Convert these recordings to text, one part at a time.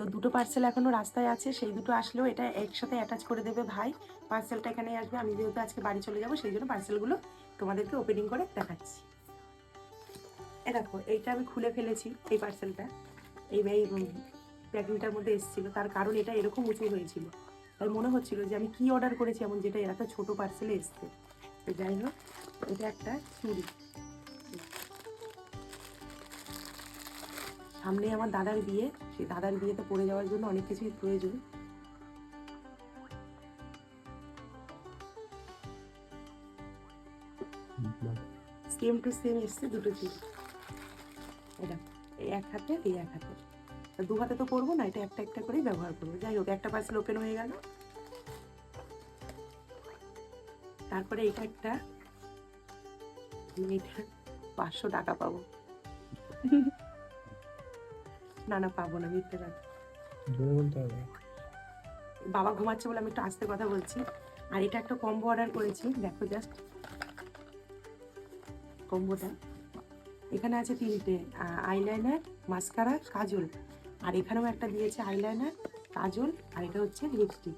তো দুটো পার্সেল এখনও রাস্তায় আছে, সেই দুটো আসলেও এটা একসাথে অ্যাটাচ করে দেবে ভাই। পার্সেলটা এখানে আসবে, আমি যেহেতু আজকে বাড়ি চলে যাব, সেই জন্য পার্সেলগুলো তোমাদেরকে ওপেনিং করে দেখাচ্ছি। এ দেখো, এইটা আমি খুলে ফেলেছি, এই পার্সেলটা এই প্যাকিংটার মধ্যে এসেছিল, তার কারণ এটা এরকম উঁচু হয়েছিল। তাই মনে হচ্ছিল যে আমি কি অর্ডার করেছি এমন যেটা এত ছোট পার্সেলে এসছে। তো যাই হোক, এটা একটা চুড়ি। সামনে আমার দাদার বিয়ে, সেই দাদার বিয়েতে পড়ে যাওয়ার জন্য অনেক কিছুই প্রয়োজন। সেম টু সেম এসছে দুটো চুড়ি। এটা এই এক হাতে, এই এক হাতে। দু হাতে তো করব না, এটা একটা একটা করেই ব্যবহার করব। যাই হোক, একটা পার্সেল ওপেন হয়ে গেল। তারপরে এটা একটা এটা পাঁচশো টাকা পাবো। না না পাবো না মিথ্যে কথা। বলতে হবে। বাবা ঘুমাচ্ছে বলে আমি একটু আস্তে কথা বলছি। আর এটা একটা কম্বো অর্ডার করেছি দেখো জাস্ট কম্বোটা এখানে আছে তিনটে আইলাইনার মাস্কারা কাজল। আর এখানেও একটা দিয়েছে আইলাইনার কাজল আর এটা হচ্ছে লিপস্টিক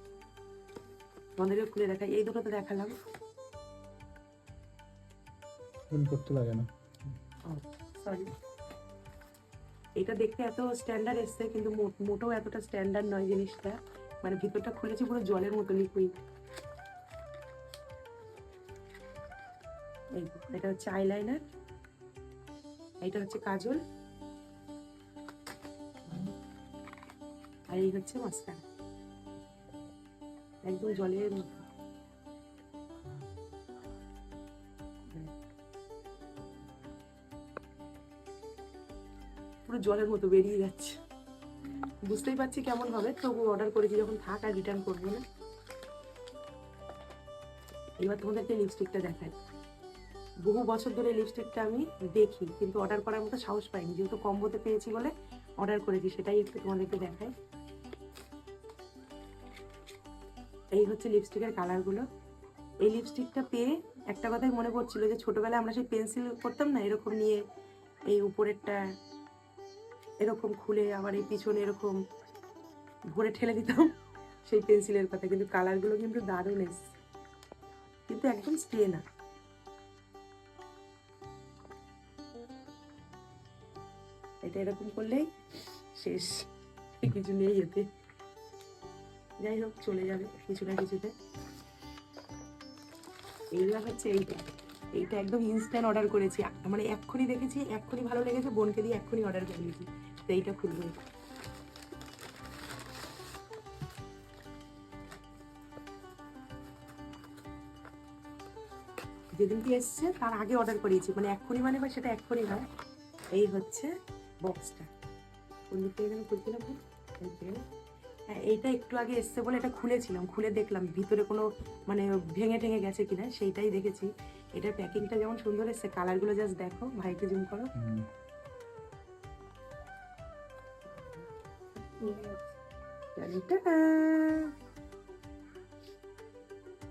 তোমাদেরকে খুলে দেখাই এই দুটো তো দেখালাম। ফোন করতে লাগে না। সরি এটা দেখতে এত স্ট্যান্ডার্ড এসছে, কিন্তু মোটেও এতটা স্ট্যান্ডার্ড নয় জিনিসটা। মানে ভিতরটা খুলেছি পুরো জলের মতো লিকুইড এই এটা হচ্ছে আইলাইনার এটা হচ্ছে কাজল, আর এই হচ্ছে মাস্কারা। একদম জলের জলের মতো বেরিয়ে যাচ্ছে। বুঝতেই পারছি কেমন হবে, তবু অর্ডার করেছি যখন থাক আর রিটার্ন করব না। এবার তোমাদেরকে লিপস্টিকটা দেখাই। বহু বছর ধরে লিপস্টিকটা আমি দেখি কিন্তু অর্ডার করার মতো সাহস পাইনি। যেহেতু কম্বোতে পেয়েছি বলে অর্ডার করেছি, সেটাই একটু তোমাদেরকে দেখাই। এই হচ্ছে লিপস্টিকের কালারগুলো এই লিপস্টিকটা পেয়ে একটা কথাই মনে পড়ছিল যে ছোটবেলায় আমরা সেই পেন্সিল করতাম না, এরকম নিয়ে এই উপরেরটা এরকম খুলে আবার এই পিছনে এরকম ভরে ঠেলে দিতাম সেই পেন্সিলের কথা কিন্তু কালারগুলো কিন্তু দারুণ এসছে। কিন্তু একদম স্টে না। এটা এরকম করলেই শেষ। কিছু নেই এতে। যাই হোক, চলে যাবে কিছু না কিছুতে। এইবার হচ্ছে এইটা এইটা একদম ইনস্ট্যান্ট অর্ডার করেছি। মানে এক্ষুনি দেখেছি, এক্ষুনি ভালো লেগেছে, বোনকে দিয়ে এক্ষুনি অর্ডার করে দিয়েছি। তো এইটা খুলবো যেদিনকে এসছে, তার আগে অর্ডার করিয়েছি। মানে এক্ষুনি মানে বা সেটা এক্ষুনি নয়। এই হচ্ছে বক্সটা কোন দিক যেন খুলছিলাম এইটা একটু আগে এসছে বলে এটা খুলেছিলাম খুলে দেখলাম ভিতরে কোনো মানে ভেঙে ঠেঙে গেছে কিনা সেইটাই দেখেছি। এটার প্যাকিংটা যেমন সুন্দর এসছে কালারগুলো জাস্ট দেখো ভাইকে জুম করো।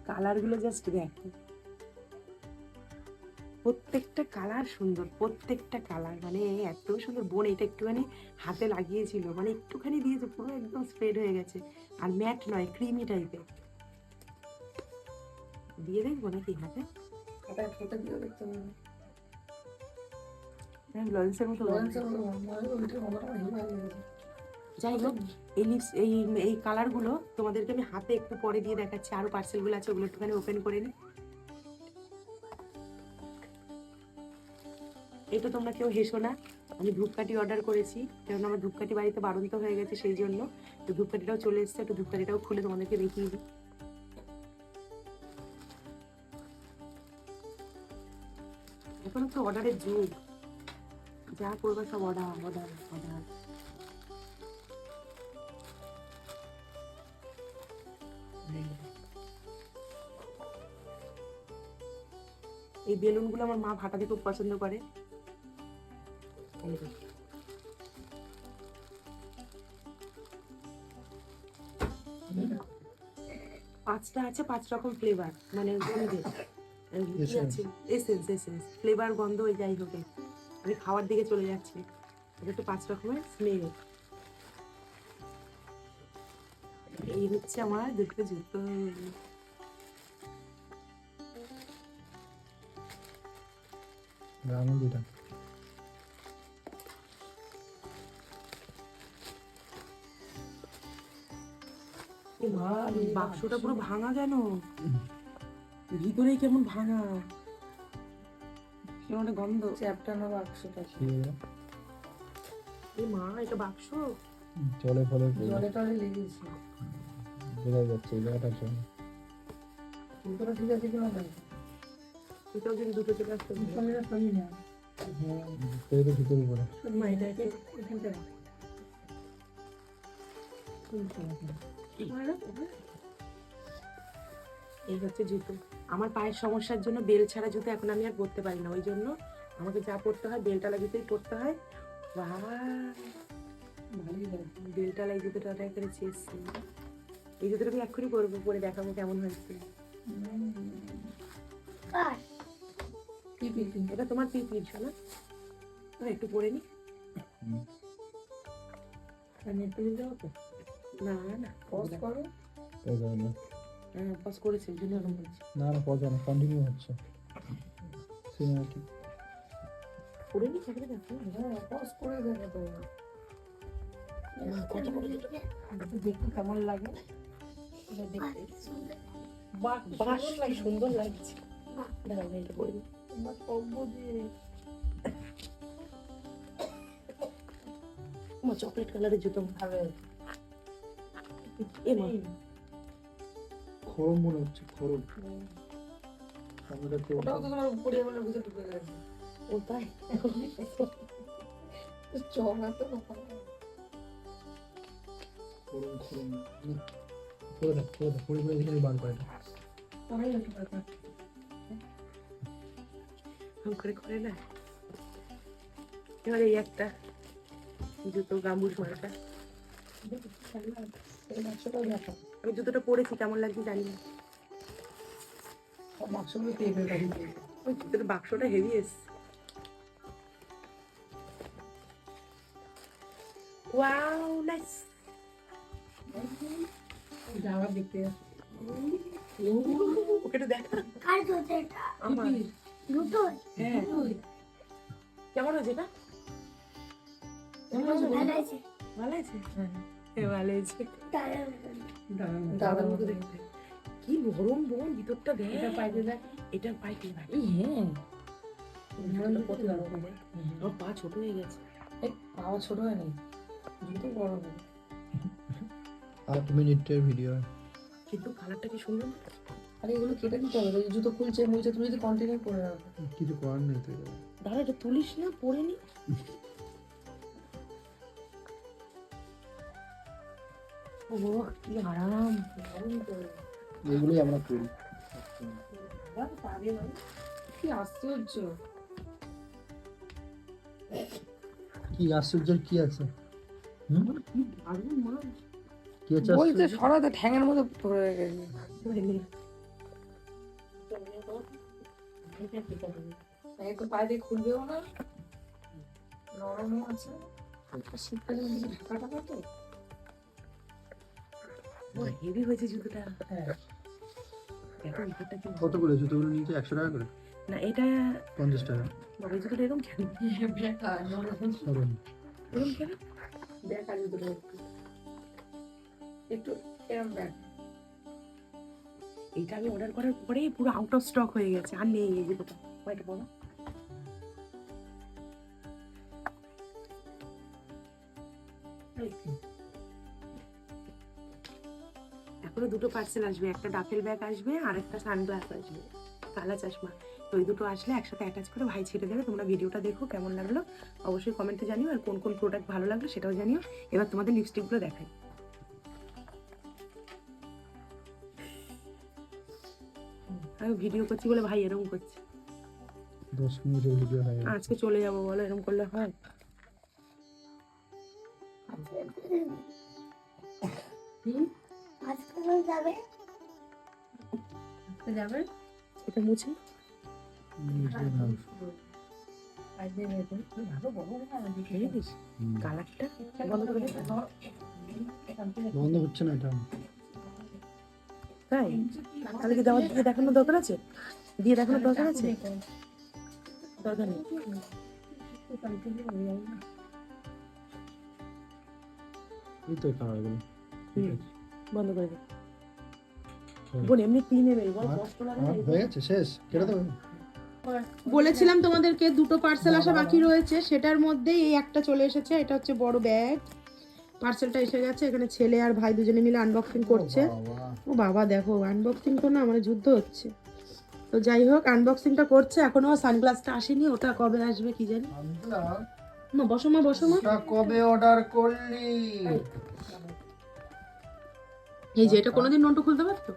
কালারগুলো জাস্ট দেখো। প্রত্যেকটা কালার সুন্দর প্রত্যেকটা কালার। মানে এত সুন্দর বোন এটা একটুখানি হাতে লাগিয়েছিল। মানে একটুখানি দিয়েছে পুরো একদম স্প্রেড হয়ে গেছে। আর ম্যাট নয় ক্রিমি টাইপের দিয়ে দেখব নাকি হাতে? মতো মতো হয় হিমালয় গেছে। যাই হোক এই লিপস এই এই কালারগুলো তোমাদেরকে আমি হাতে একটু পরে দিয়ে দেখাচ্ছি। আরও পার্সেলগুলো আছে ওগুলো একটুখানি ওপেন করে নিই এটা তোমরা কেউ হেসো না। আমি ধূপকাঠি অর্ডার করেছি কারণ আমার ধূপকাঠি বাড়িতে বাড়ন্ত হয়ে গেছে সেই জন্য। তো ধূপকাঠিটাও চলে এসেছে, একটু ধূপকাঠিটাও খুলে তোমাদেরকে দেখিয়ে দিই। এখন তো অর্ডারের যুগ। যা করবে সব অর্ডার অর্ডার অর্ডার এই বেলুনগুলো আমার মা ফাটাতে খুব পছন্দ করে। পাঁচটা আছে পাঁচ রকম ফ্লেভার মানে গন্ধে এই কি Essence. আছে? এসেন্স এসেন্স ফ্লেভার গন্ধ ওই যাই হোক। আমি খাওয়ার দিকে চলে যাচ্ছি। এটা তো পাঁচ রকমের স্মেল এই হচ্ছে আমার দুটো জুতো। আঙুল দুটা। বাক্সটা পুরো ভাঙা কেন ভিতরেই কেমন ভাঙা। কেমন গন্ধ। চ্যাপটা না বাক্সটা। এ মা এটা বাক্স? জলে ফলে জলে টলে লেগেছে বোঝা যাচ্ছে এই জায়গাটা জল ভিতরে ঠিক আছে কিনা দেখ এটাও যদি দুটো চলে আসতো ক্যামেরা সরিয়ে না তো ভিতরে পড়ে। মা এটা একটু এখানটা রাখ। এই হচ্ছে জুতো। আমার পায়ের সমস্যার জন্য বেল ছাড়া জুতো এখন আমি আর পরতে পারি না। ওই জন্য আমাকে যা পরতে হয় বেলটালা জুতোই পরতে হয়। লাগছে। বেলটালা এই জুতোটা অর্ডার করেছি এসছি এই জুতোটা আমি এক্ষুনি করব পরে দেখাবো কেমন হয়েছে? এটা তোমার পিপি না একটু পরে নি। নেট পেয়ে যাও তো? না না পজ করো। এই যাবে না হ্যাঁ পজ করেছে ওই জন্য এরকম বলছি না না পজা না কন্টিনিউ হচ্ছে। সিনেমা কি? পরে নি থাকলে দেখো হ্যাঁ পজ করে তো। কেমন লাগে। বাস সুন্দর। লাগছে। এটা চকলেট কালারের জুতো ভাবে এ মা খরম মনে হচ্ছে খরম। আমরা তো ওটাও তো তোমার উপরে বলে বুঝে ঢুকে গেছে। ও তাই? চড়া তো কথা খরম খরম। না। করে দেখ দেখ দেখে না। এবার এই একটা জুতো গাম্বুজ মারাটা আমি জুতোটা পরেছি কেমন লাগছে জানি না। বাক্সগুলো ওই জুতোর বাক্সটা হেভি এসছে। ওয়াও নাইস দেখতে ওকে একটু দেখা। কার জুতো এটা? আমার। দুটো হ্যাঁ। কেমন হয়েছে এটা? ভালো আছে ভালো আছে হ্যাঁ। কি নরম বোন ভিতরটা দেখ। এটা পাইতে দেখ। এটা হ্যাঁ। আমার পা ছোট হয়ে গেছে। এই ছোট হয় নাই জুতো বড় হবে। আর এক মিনিটের ভিডিও কিন্তু কালারটা কি সুন্দর? আর এগুলো কেটে দিতে হবে। এই জুতো খুলছে মুলছে তুমি যদি কন্টিনিউ করে রাখো। কিছু করার নেই তো। দাঁড়া এটা তুলিস না পরে নি। ও কি আরাম এগুলোই আমরা করি। মানে। কি আশ্চর্য। কি আশ্চর্যের কি আছে? হুম? কি আছে বলতে সরাতে ঠ্যাঙের মধ্যে পড়ে গেছে। একটু পায়ে দিয়ে খুলবেও না। নরমও আছে। শীতকালে ঢাকা তো হেভি হয়েছে জুতোটা। হ্যাঁ। দেখো ভিতরটা কি কত করে জুতোগুলো নিচে একশো টাকা করে? না এটা পঞ্চাশ টাকা। বাবা জুতোটা এরকম কেন? এরকম কেন? বেকার দুটো একটু। এরম ব্যাগ। এইটা আমি অর্ডার করার পরে পুরো আউট অফ স্টক হয়ে গেছে আর নেই এই জুতোটা। কয়টা বলো। এখনও দুটো পার্সেল আসবে একটা ডাফেল ব্যাগ আসবে আর একটা সানগ্লাস আসবে কালা চশমা। তো ওই দুটো আসলে একসাথে অ্যাটাচ করে ভাই ছেড়ে দেবে তোমরা ভিডিওটা দেখো কেমন লাগল। অবশ্যই কমেন্টে জানিও আর কোন কোন প্রোডাক্ট ভালো লাগল সেটাও জানিও। এবার তোমাদের লিপস্টিকগুলো দেখাই। আমি ভিডিও করছি বলে ভাই এরকম করছে। দশ মিনিটের ভিডিও হয়ে। আজকে চলে যাব বলো এরকম করলে হয়? আজকে যাবে? যাবে? এটা মুছে। আজকে দিস। কালারটা বন্ধ করে বন্ধ হচ্ছে না এটা। তাই? তাহলে কি দেওয়া দিয়ে দেখানোর দরকার আছে? দিয়ে দেখানোর দরকার আছে? দরকার নেই। এই তো কালারগুলো হুম, বন্ধ করে দে বোন এমনি ক্লিনে বেরি বল? কষ্ট লাগে হয়ে গেছে শেষ কেটে দেবো? বলেছিলাম তোমাদেরকে দুটো পার্সেল আসা বাকি রয়েছে সেটার মধ্যে এই একটা চলে এসেছে এটা হচ্ছে বড় ব্যাগ পার্সেলটা এসে গেছে এখানে ছেলে আর ভাই দুজনে মিলে আনবক্সিং করছে। ও বাবা দেখো আনবক্সিং তো না মানে যুদ্ধ হচ্ছে। তো যাই হোক আনবক্সিংটা করছে এখনও সানগ্লাসটা আসেনি ওটা কবে আসবে কি জানি? মা বসো মা বসো মা। কবে অর্ডার করলি? এই যে এটা কোনোদিন নন্টু খুলতে পারতো?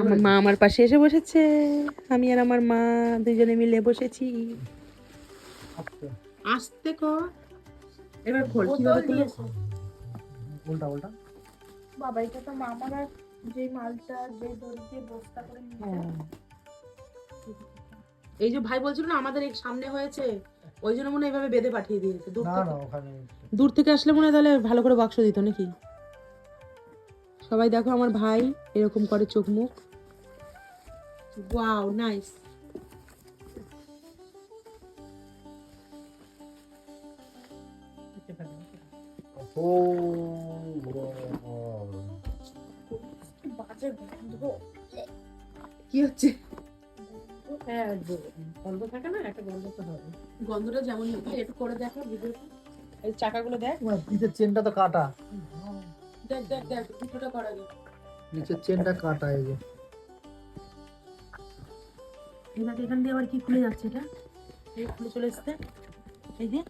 আমার মা আমার পাশে এসে বসেছে। আমি আর আমার মা দুজনে মিলে বসেছি। আসতে কর। এবার খোল কীভাবে খুলে উল্টা উল্টা। বাবা এটা তো মামারা যে মালটা যে দড়ি দিয়ে বস্তা করে নিয়ে এই যে ভাই বলছিল না আমাদের এই সামনে হয়েছে। ওই জন্য মনে হয় এভাবে বেঁধে পাঠিয়ে দিয়েছে। দূর থেকে দূর থেকে আসলে মনে হয় তাহলে ভালো করে বাক্স দিত নাকি? সবাই দেখো আমার ভাই এরকম করে চোখ মুখ। ওয়াও নাইস কি হচ্ছে? হ্যাঁ গন্ধ থাকে না একটা গন্ধ তো হবে গন্ধটা যেমন একটু করে দেখো। ভিডিওটা এই চাকাগুলো দেখ। চেনটা তো কাটা। দেখ দেখ দেখ ভিডিওটা করা আগে। নিচের চেনটা কাটা এই যে। এবার এখান দিয়ে আবার কি খুলে যাচ্ছে এটা? এই খুলে চলে এসছে। এই যে।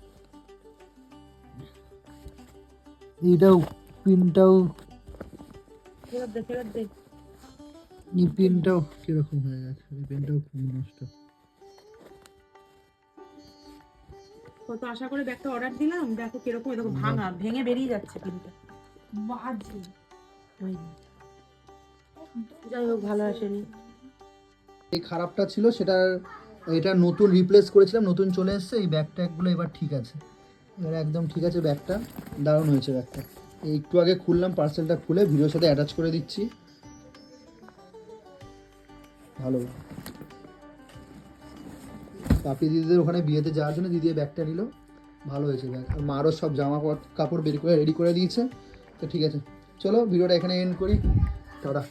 এইটাও পিনটাও এবার দেখ এবার দেখ। এই পিনটাও কীরকম হয়ে গেছে? এই পিনটাও খুব নষ্ট। কত আশা করে ব্যাগটা অর্ডার দিলাম দেখো কীরকম দেখো ভাঙা ভেঙে বেরিয়ে যাচ্ছে পিনটা বাজে। যাই হোক ভালো আসেনি। এই খারাপটা ছিল সেটা এটা নতুন রিপ্লেস করেছিলাম নতুন চলে এসেছে এই ব্যাগ ট্যাগগুলো এবার ঠিক আছে। এবার একদম ঠিক আছে ব্যাগটা দারুণ হয়েছে ব্যাগটা একটু আগে খুললাম পার্সেলটা খুলে ভিডিওর সাথে অ্যাটাচ করে দিচ্ছি। ভালো। পাপি দিদিদের ওখানে বিয়েতে যাওয়ার জন্য দিদি ব্যাগটা নিল। ভালো হয়েছে ব্যাগ আর মারও সব জামা কাপড় বের করে রেডি করে দিয়েছে। তো ঠিক আছে। চলো ভিডিওটা এখানে এন্ড করি। টাটা।